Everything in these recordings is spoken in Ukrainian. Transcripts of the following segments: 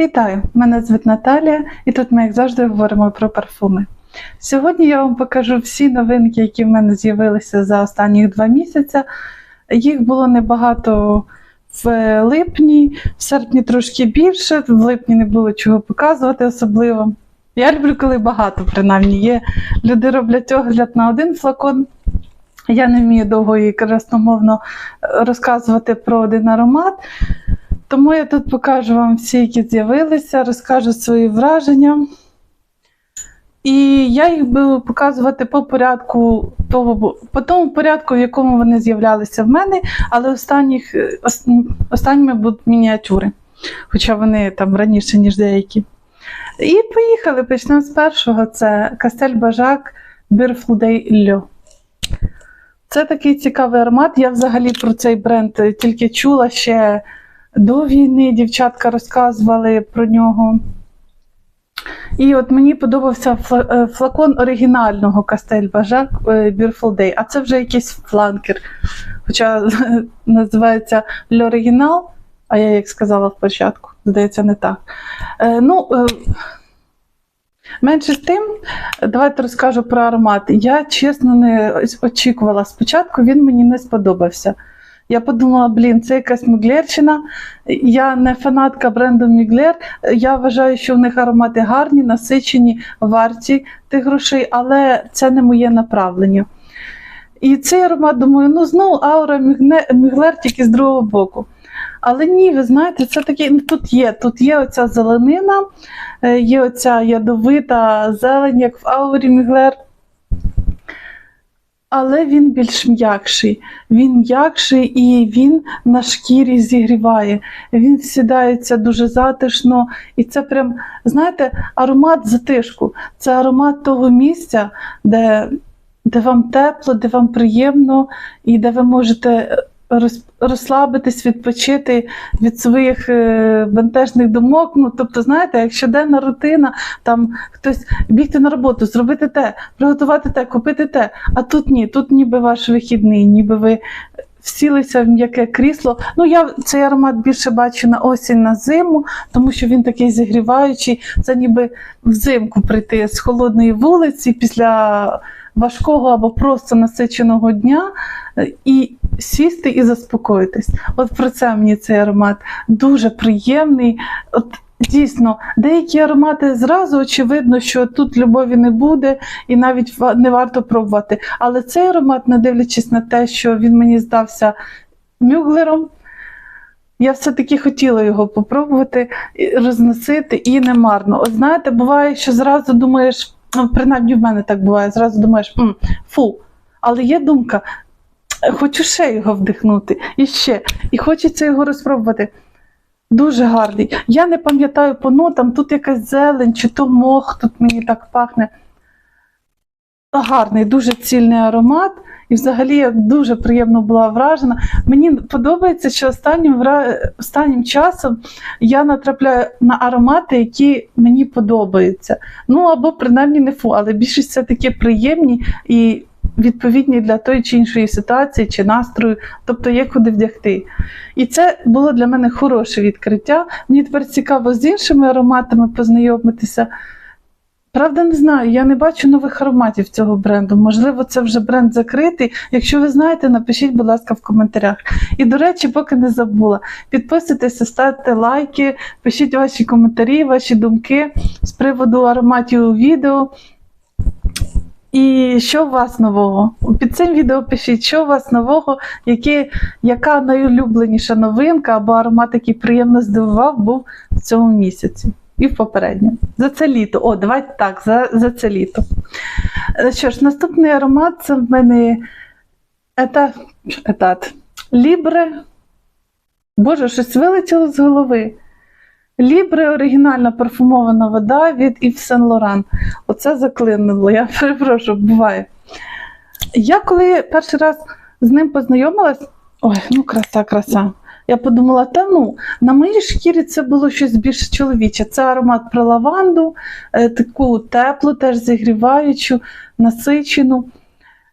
Вітаю! Мене звуть Наталія, і тут ми, як завжди, говоримо про парфуми. Сьогодні я вам покажу всі новинки, які в мене з'явилися за останні два місяці. Їх було небагато в липні, в серпні трошки більше, в липні не було чого показувати особливо. Я люблю, коли багато, принаймні, є. Люди роблять огляд на один флакон. Я не вмію довго і красномовно розказувати про один аромат. Тому я тут покажу вам всі, які з'явилися, розкажу свої враження. І я їх буду показувати по порядку того, по тому порядку, в якому вони з'являлися в мене, але останніх, е, останніми будуть мініатюри, хоча вони там раніше, ніж деякі. І поїхали. Почнемо з першого. Це Кастель Бажак Day Льо. Це такий цікавий аромат. Я взагалі про цей бренд тільки чула ще до війни. Дівчатка розказували про нього. І от мені подобався е, флакон оригінального Кастель Бажак Day, а це вже якийсь фланкер. Хоча називається L'Original, а я як сказала спочатку, здається, не так. Е, ну, е, менше з тим, давайте розкажу про аромат. Я чесно не очікувала. Спочатку він мені не сподобався. Я подумала, блін, це якась Мюглерщина. Я не фанатка бренду Мюглер. Я вважаю, що в них аромати гарні, насичені, варті тих грошей, але це не моє направлення. І цей аромат, думаю, ну знову аура Мюглер тільки з другого боку. Але ні, ви знаєте, це таке, ну, тут є. Тут є оця зеленина, е, є оця ядовита зелень, як в аурі Мюглер. Але він більш м'якший. Він м'якший і він на шкірі зігріває. Він сідається дуже затишно. І це прям, знаєте, аромат затишку. Це аромат того місця, де, де вам тепло, де вам приємно, і де ви можете розслабитись, відпочити від своїх е, бентежних думок. Ну, тобто, знаєте, як щоденна рутина, там хтось бігти на роботу, зробити те, приготувати те, купити те. А тут ні, тут ніби ваш вихідний, ніби ви всілися в м'яке крісло. Ну, я цей аромат більше бачу на осінь, на зиму, тому що він такий зігріваючий. Це ніби взимку прийти з холодної вулиці після важкого або просто насиченого дня і сісти і заспокоїтись. От про це мені цей аромат дуже приємний. От Дійсно, деякі аромати зразу очевидно, що тут любові не буде, і навіть не варто пробувати. Але цей аромат, не дивлячись на те, що він мені здався мюглером, я все-таки хотіла його попробувати, розносити і не марно. От знаєте, буває, що зразу думаєш, ну, принаймні в мене так буває, зразу думаєш, «М, фу. Але є думка, хочу ще його вдихнути, і ще, і хочеться його розпробувати. Дуже гарний. Я не пам'ятаю по нотам, тут якась зелень, чи то мох, тут мені так пахне. Гарний, дуже цільний аромат. І взагалі я дуже приємно була вражена. Мені подобається, що останнім, останнім часом я натрапляю на аромати, які мені подобаються. Ну або принаймні не фу, але більшість все таки приємні і відповідні для тої чи іншої ситуації чи настрою, тобто є куди вдягти. І це було для мене хороше відкриття. Мені тепер цікаво з іншими ароматами познайомитися. Правда, не знаю, я не бачу нових ароматів цього бренду. Можливо, це вже бренд закритий. Якщо ви знаєте, напишіть, будь ласка, в коментарях. І, до речі, поки не забула, підписуйтеся, ставте лайки, пишіть ваші коментарі, ваші думки з приводу ароматів у відео. І що у вас нового? Під цим відео пишіть, що у вас нового, які, яка найулюбленіша новинка або аромат, який приємно здивував, був в цьому місяці. І в попередньому. За це літо. О, давайте так, за, за це літо. Е, Що ж, наступний аромат це в мене ета, етат. Лібре. Боже, щось вилетіло з голови. Лібре оригінальна парфумована вода від Yves Saint Laurent. Оце заклинило, я перепрошую, буває. Я коли перший раз з ним познайомилась, ой, ну краса, краса. Я подумала, та ну, на моїй шкірі це було щось більш чоловіче. Це аромат про лаванду, е, таку теплу, теж зігріваючу, насичену.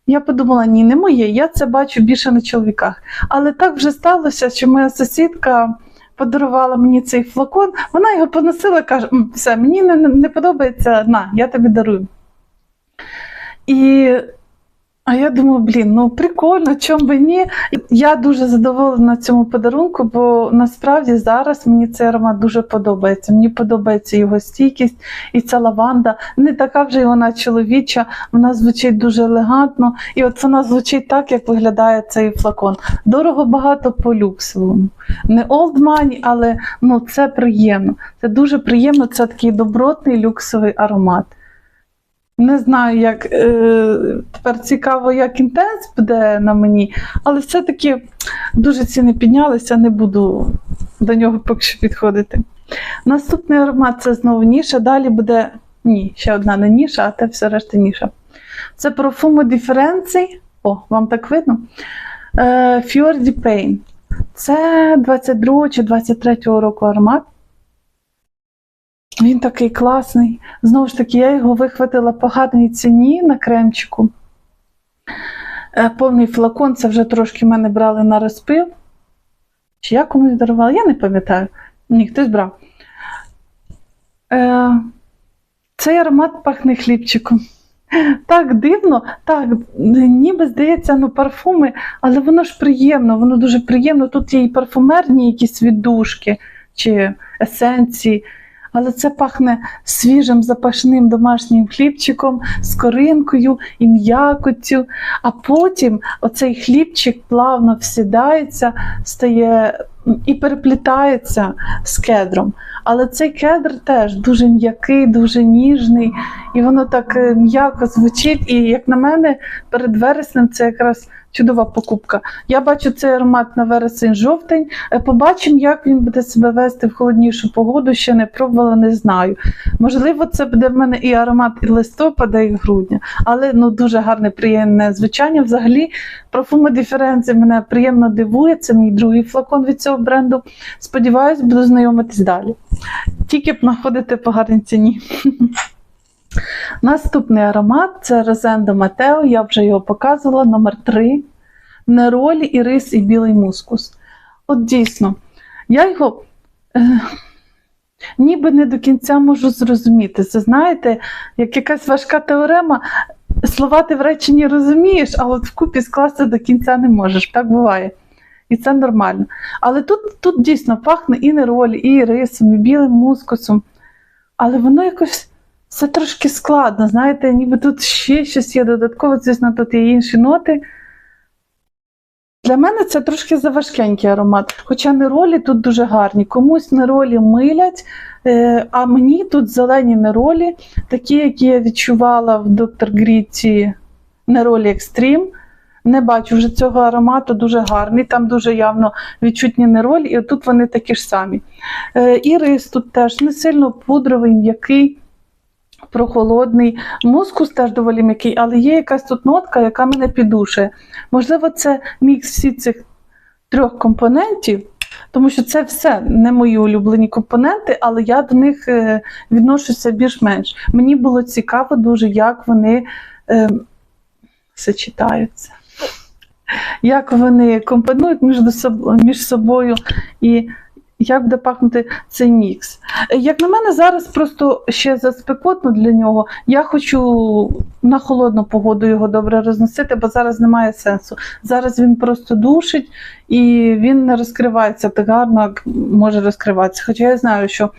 Я подумала, ні, не моє, я це бачу більше на чоловіках. Але так вже сталося, що моя сусідка подарувала мені цей флакон, вона його поносила каже: все, мені не, не подобається, на, я тобі дарую. І а я думаю, блін, ну прикольно, чому би ні. Я дуже задоволена цьому подарунку, бо насправді зараз мені цей аромат дуже подобається. Мені подобається його стійкість, і ця лаванда не така вже вона чоловіча, вона звучить дуже елегантно. І от вона звучить так, як виглядає цей флакон. Дорого багато по люксовому. Не old money, але ну, це приємно. Це дуже приємно, це такий добротний люксовий аромат. Не знаю, як е, тепер цікаво, як інтенс буде на мені, але все-таки дуже ціни піднялися, не буду до нього поки що підходити. Наступний аромат це знову ніша. Далі буде ні, ще одна не ніша, а те все решта ніша. Це Profumo Differenzi. О, вам так видно? Е, Fior di Pain. Це 22 чи 23 року аромат. Він такий класний. Знову ж таки, я його вихватила по гарній ціні на кремчику. Е, Повний флакон, це вже трошки мене брали на розпив. Чи я комусь дарувала? Я не пам'ятаю. Ні, хтось брав. Е, Цей аромат пахне хлібчиком. Так дивно, так, ніби здається, ну парфуми, але воно ж приємно, воно дуже приємно. Тут є і парфумерні якісь віддушки чи есенції. Але це пахне свіжим запашним домашнім хлібчиком з коринкою і м'якоттю. А потім оцей хлібчик плавно всідається, стає і переплітається з кедром. Але цей кедр теж дуже м'який, дуже ніжний, і воно так е, м'яко звучить. І, як на мене, перед вереснем це якраз чудова покупка. Я бачу цей аромат на вересень-жовтень. Е, Побачимо, як він буде себе вести в холоднішу погоду. Ще не пробувала, не знаю. Можливо, це буде в мене і аромат і листопада, і грудня. Але ну дуже гарне, приємне звучання. Взагалі, Profumo Differenzi мене приємно дивує. Це мій другий флакон від цього бренду. Сподіваюсь, буду знайомитись далі. Тільки б знаходити по гарній ціні. Наступний аромат це Розендо Матео. Я вже його показувала, номер 3. Неролі, ірис і білий мускус. От дійсно, я його е, ніби не до кінця можу зрозуміти. Це знаєте, як якась важка теорема. Слова ти в реченні розумієш, а от вкупі скласти до кінця не можеш. Так буває. І це нормально. Але тут, тут дійсно пахне і неролі, і рисом, і білим мускусом. Але воно якось все трошки складно. Знаєте, ніби тут ще щось є додатково, звісно, тут є інші ноти. Для мене це трошки заважкенький аромат. Хоча неролі тут дуже гарні. Комусь неролі милять, е, а мені тут зелені неролі, такі, які я відчувала в доктор Гріті неролі Екстрім. Не бачу вже цього аромату, дуже гарний. Там дуже явно відчутні неролі, і отут вони такі ж самі. Е, І рис тут теж не сильно пудровий, м'який, прохолодний. Мускус теж доволі м'який, але є якась тут нотка, яка мене піддушує. Можливо, це мікс всіх цих трьох компонентів, тому що це все не мої улюблені компоненти, але я до них е, відношуся більш-менш. Мені було цікаво дуже, як вони е, сочетаються. Як вони компонують між собою і як буде пахнути цей мікс. Як на мене, зараз просто ще заспекотно для нього. Я хочу на холодну погоду його добре розносити, бо зараз немає сенсу. Зараз він просто душить і він не розкривається так гарно, як може розкриватися. Хоча я знаю, що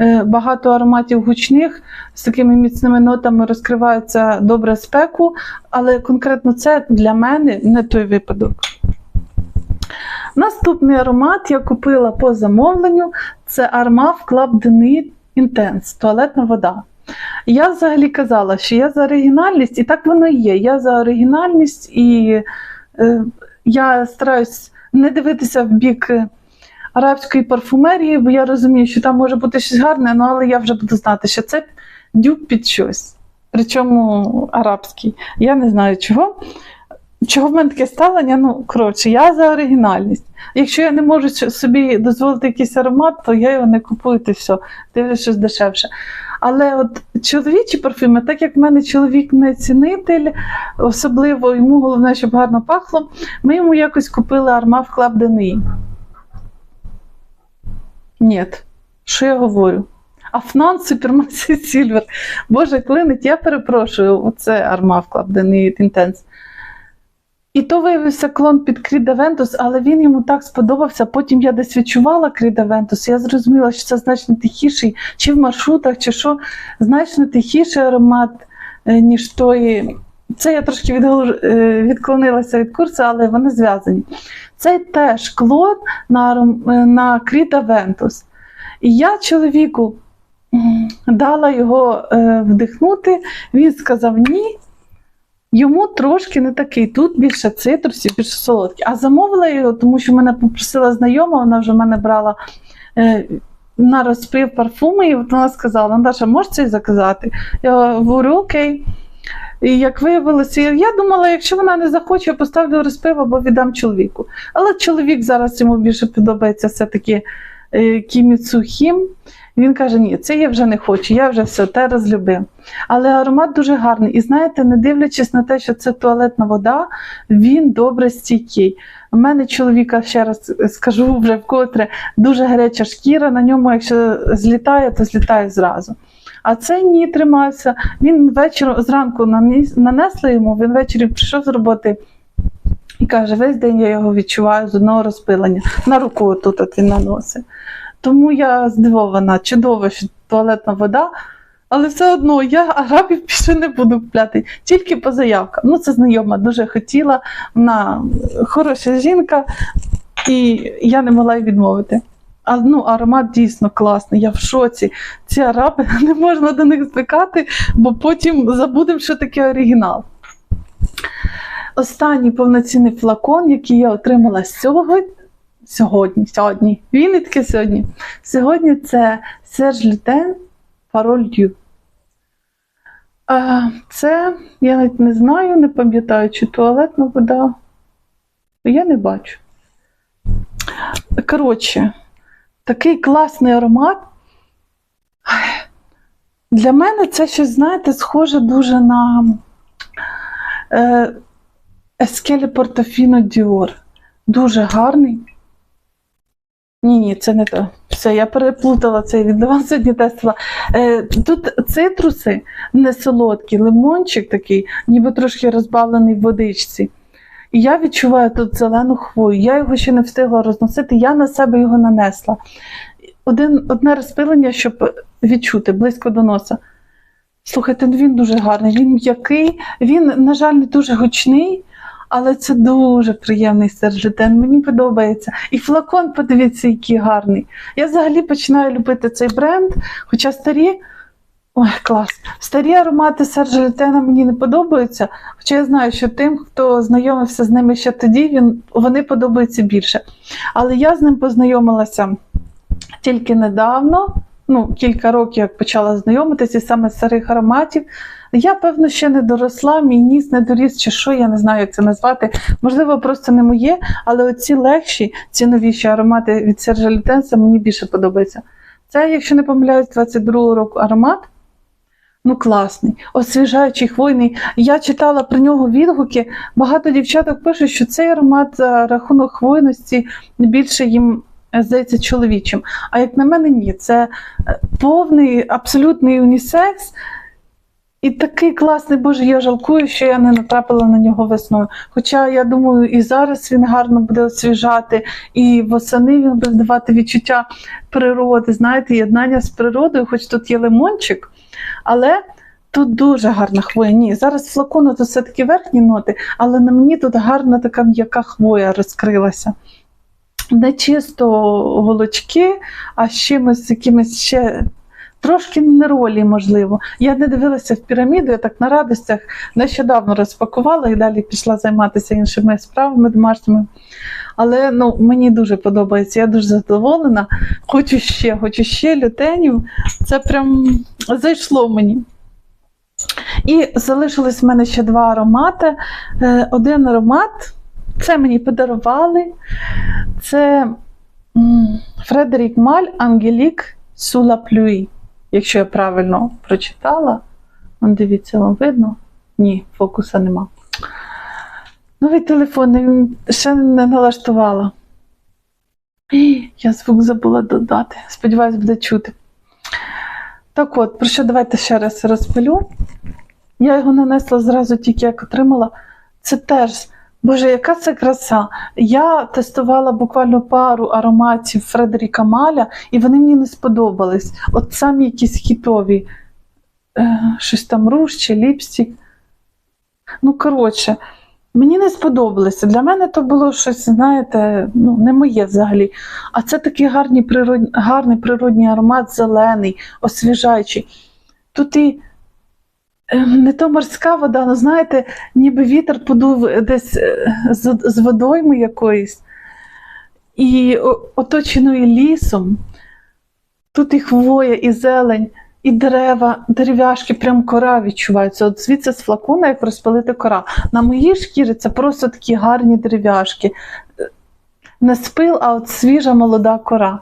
е, багато ароматів гучних з такими міцними нотами розкриваються добре спеку, але конкретно це для мене не той випадок. Наступний аромат я купила по замовленню. Це Armaf Club Denis Intense туалетна вода. Я взагалі казала, що я за оригінальність, і так воно і є. Я за оригінальність, і е, я стараюсь не дивитися в бік е, арабської парфумерії, бо я розумію, що там може бути щось гарне, ну, але я вже буду знати, що це дюк під щось. Причому арабський. Я не знаю чого. Чого в мене таке ставлення? Ну, коротше, я за оригінальність. Якщо я не можу собі дозволити якийсь аромат, то я його не купую, і все, дивлюсь щось дешевше. Але от чоловічі парфюми, так як в мене чоловік не цінитель, особливо йому головне, щоб гарно пахло, ми йому якось купили Armaf Club Denis. Ні. Що я говорю? Афнан Супермаксі Сільвер. Боже, клинить, я перепрошую, оце Армав Club, не Intense. І то виявився клон під Кріда Вентус, але він йому так сподобався. Потім я десь відчувала Кріда Вентус. Я зрозуміла, що це значно тихіший, чи в маршрутах, чи що, значно тихіший аромат, е, ніж той. Це я трошки е, відклонилася від курсу, але вони зв'язані. Це теж клон на, е, на Кріда Вентус. І я чоловіку дала його вдихнути, він сказав ні. Йому трошки не такий. Тут більше цитрусів, більше солодкий. А замовила його, тому що мене попросила знайома, вона вже в мене брала е, на розпив парфуми, і вона сказала: Наташа, можеш цей заказати? Я говорю, окей. І як виявилося, я думала, якщо вона не захоче, я поставлю розпив або віддам чоловіку. Але чоловік зараз йому більше подобається все-таки е, Кіміцу Хім. Він каже: ні, це я вже не хочу, я вже все те розлюбив. Але аромат дуже гарний. І знаєте, не дивлячись на те, що це туалетна вода, він добре стійкий. У мене чоловіка, ще раз скажу вже вкотре, дуже гаряча шкіра, на ньому, якщо злітає, то злітає зразу. А цей ні тримався. Він ввечері зранку нанесли йому, він ввечері прийшов з роботи і каже: весь день я його відчуваю з одного розпилення. На руку тут от він наносить. Тому я здивована, чудово, що туалетна вода. Але все одно я арабів більше не буду купляти, тільки по заявкам. Ну, це знайома, дуже хотіла, вона хороша жінка, і я не могла їй відмовити. А ну, аромат дійсно класний, я в шоці. Ці араби не можна до них звикати, бо потім забудемо, що таке оригінал. Останній повноцінний флакон, який я отримала сьогодні. Сьогодні, сьогодні. Він таки сьогодні. Сьогодні це Серж Лютен Пароль Дю. Це я навіть не знаю, не пам'ятаю, чи туалетна вода. Я не бачу. Коротше, такий класний аромат. Для мене це щось, знаєте, схоже дуже на Ескелі Портофіно Діор. Дуже гарний. Ні, ні, це не то. Все, я переплутала цей віддавала сьогодні тестила. Е, тут цитруси не солодкі, лимончик такий, ніби трошки розбавлений в водичці. І я відчуваю тут зелену хвою. Я його ще не встигла розносити, я на себе його нанесла. Один, одне розпилення, щоб відчути близько до носа. Слухайте, ну він дуже гарний, він м'який, він, на жаль, не дуже гучний, але це дуже приємний сержетен. Мені подобається. І флакон, подивіться, який гарний. Я взагалі починаю любити цей бренд, хоча старі. Ой, клас. Старі аромати Сержетена мені не подобаються. Хоча я знаю, що тим, хто знайомився з ними ще тоді, він, вони подобаються більше. Але я з ним познайомилася тільки недавно, ну, кілька років, як почала знайомитися саме з старих ароматів. Я, певно, ще не доросла, мій ніс не доріс, чи що, я не знаю, як це назвати. Можливо, просто не моє, але оці легші, ці новіші аромати від Сержа Лютенса мені більше подобаються. Це, якщо не помиляюсь, 22 року аромат. Ну, класний, освіжаючий хвойний. Я читала про нього відгуки. Багато дівчаток пишуть, що цей аромат за рахунок хвойності більше їм е, здається чоловічим. А як на мене, ні, це е, повний, абсолютний унісекс. І такий класний, боже, я жалкую, що я не натрапила на нього весною. Хоча я думаю, і зараз він гарно буде освіжати, і восени він буде давати відчуття природи, знаєте, єднання з природою, хоч тут є лимончик, але тут дуже гарна хвоя. Ні, зараз флакону то все-таки верхні ноти, але на мені тут гарна така м'яка хвоя розкрилася. Не чисто голочки, а з чимось якимось ще. Трошки неролі, можливо. Я не дивилася в піраміду, я так на радостях нещодавно розпакувала і далі пішла займатися іншими справами домашніми. Але ну, мені дуже подобається, я дуже задоволена. Хочу ще, хочу ще лютенів. Це прям зайшло мені. І залишились в мене ще два аромати. Е, Один аромат, це мені подарували. Це Фредерік Маль Ангелік Сула Плюї. Якщо я правильно прочитала, Вон, дивіться, вам видно? Ні, фокуса нема. Новий телефон ще не налаштувала. Я звук забула додати. Сподіваюсь, буде чути. Так от, про що давайте ще раз розпилю. Я його нанесла зразу тільки як отримала. Це теж, боже, яка це краса. Я тестувала буквально пару ароматів Фредеріка Маля, і вони мені не сподобались. От самі якісь хітові. Е, щось там руш чи ліпстік. Ну, коротше, мені не сподобалося. Для мене то було щось, знаєте, ну, не моє взагалі. А це такий гарний, природ... гарний природний аромат, зелений, освіжаючий. Тут і не то морська вода, ну знаєте, ніби вітер подув десь е, з, з водойми якоїсь. І оточеною лісом. Тут і хвоя, і зелень, і дерева, дерев'яшки, прям кора відчувається. От звідси з флакона, як розпалити кора. На моїй шкірі це просто такі гарні дерев'яшки. Не спил, а от свіжа молода кора.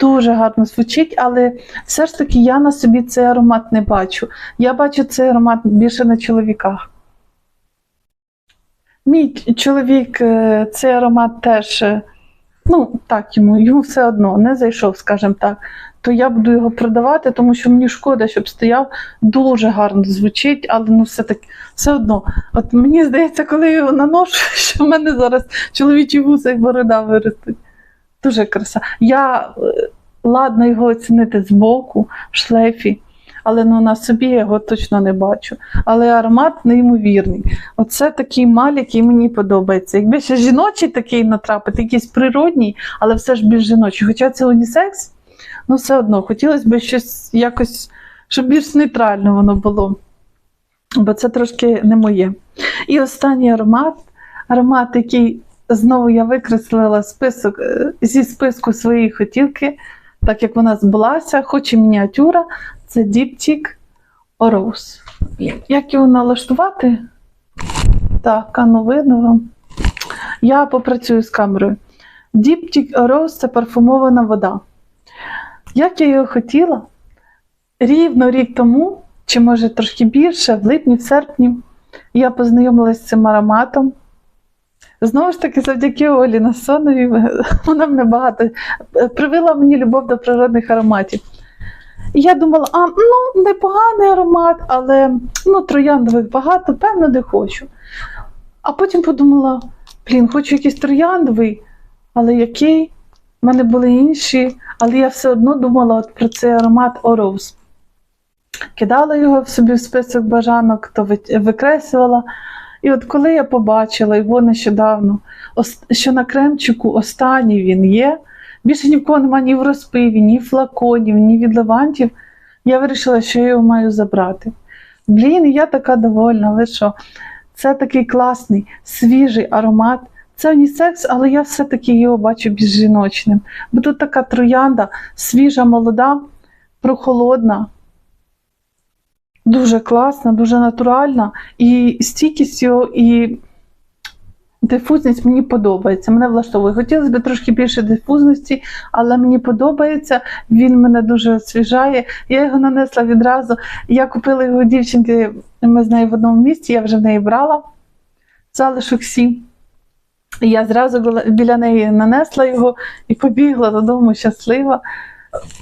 Дуже гарно звучить, але все ж таки я на собі цей аромат не бачу. Я бачу цей аромат більше на чоловіках. Мій чоловік е, цей аромат теж, е, ну так йому, йому все одно не зайшов, скажімо так. То я буду його продавати, тому що мені шкода, щоб стояв, дуже гарно звучить, але ну все-таки все одно. От мені здається, коли його наношу, що в мене зараз чоловічі вуса і борода виростуть. Дуже краса. Я е, ладно його оцінити збоку, в шлейфі, але ну, на собі я його точно не бачу. Але аромат неймовірний. Оце такий маль, який мені подобається. Якби ще жіночий такий натрапити, якийсь природній, але все ж більш жіночий. Хоча це унісекс, ну все одно хотілося б щось якось, щоб більш нейтрально воно було. Бо це трошки не моє. І останній аромат, аромат, який знову я викреслила список е, зі списку своєї хотілки, так як вона збулася, хоч і мініатюра, це Діптік Rose. Як його налаштувати? Так, а ну видно вам. Я попрацюю з камерою. Діптік Rose це парфумована вода. Як я його хотіла, рівно рік тому, чи може трошки більше, в липні, в серпні, я познайомилася з цим ароматом. Знову ж таки, завдяки Олі Насонові, вона мене багато привела мені любов до природних ароматів. І я думала, а ну, непоганий аромат, але ну, трояндових багато, певно, де хочу. А потім подумала: блін, хочу якийсь трояндовий, але який? У мене були інші, але я все одно думала от про цей аромат Ороуз. Кидала його в собі в список бажанок, то ви- викреслювала. І от коли я побачила його нещодавно, що на кремчику останній він є, більше ні в кого немає ні в розпиві, ні флаконів, ні від левантів, я вирішила, що я його маю забрати. Блін, я така довольна, ви що? Це такий класний, свіжий аромат. Це унісекс, але я все-таки його бачу більш жіночним. Бо тут така троянда, свіжа, молода, прохолодна, дуже класна, дуже натуральна. І стійкість його, і дифузність мені подобається. Мене влаштовує. Хотілося б трошки більше дифузності, але мені подобається. Він мене дуже освіжає. Я його нанесла відразу. Я купила його дівчинки, ми з нею в одному місці, я вже в неї брала залишок сім. І Я зразу біля- неї нанесла його і побігла додому щаслива.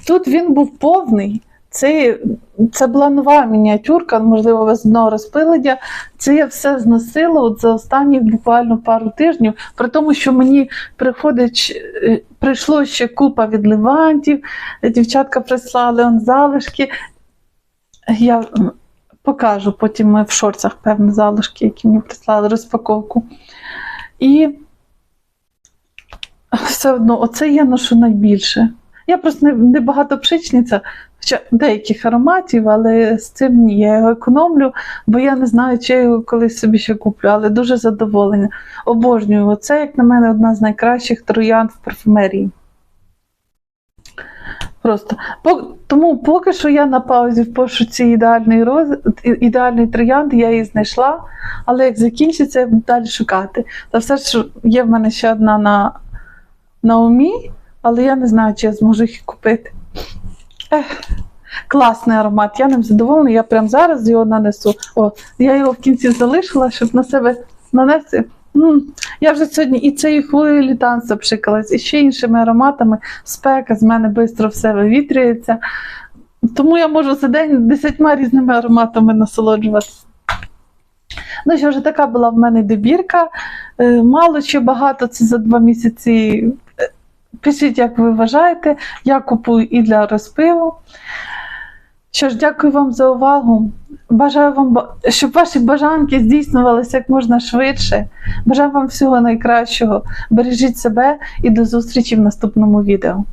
Тут він був повний. Це, це була нова мініатюрка, можливо, ви з одного розпилення. Це я все зносила от за останні буквально пару тижнів, при тому, що мені приходить, е, прийшло ще купа від левантів, дівчатка прислали он залишки. Я покажу потім ми в шорцах певні залишки, які мені прислали розпаковку. І все одно, оце я ношу найбільше. Я просто не, не багатопшичниця, хоча деяких ароматів, але з цим ні. Я його економлю, бо я не знаю, чи я його колись собі ще куплю, але дуже задоволена. Обожнюю. Оце, як на мене, одна з найкращих троянд в парфумерії. Просто тому поки що я на паузі в пошуці ідеальної роз... ідеальної троянди, я її знайшла, але як закінчиться, я буду далі шукати. Та все ж є в мене ще одна на, на умі, але я не знаю, чи я зможу їх купити. Ех, класний аромат, я ним задоволена, я прямо зараз його нанесу. О, я його в кінці залишила, щоб на себе нанести. М, Я вже сьогодні і цією хвилею літанця пшикалась, і ще іншими ароматами. Спека з мене швидко все вивітрюється. Тому я можу за день десятьма різними ароматами насолоджуватися. Ну що ж, така була в мене добірка. Е, Мало чи багато це за два місяці. Пишіть, як ви вважаєте. Я купую і для розпиву. Що ж, дякую вам за увагу. Бажаю вам, щоб ваші бажанки здійснювалися як можна швидше. Бажаю вам всього найкращого. Бережіть себе і до зустрічі в наступному відео.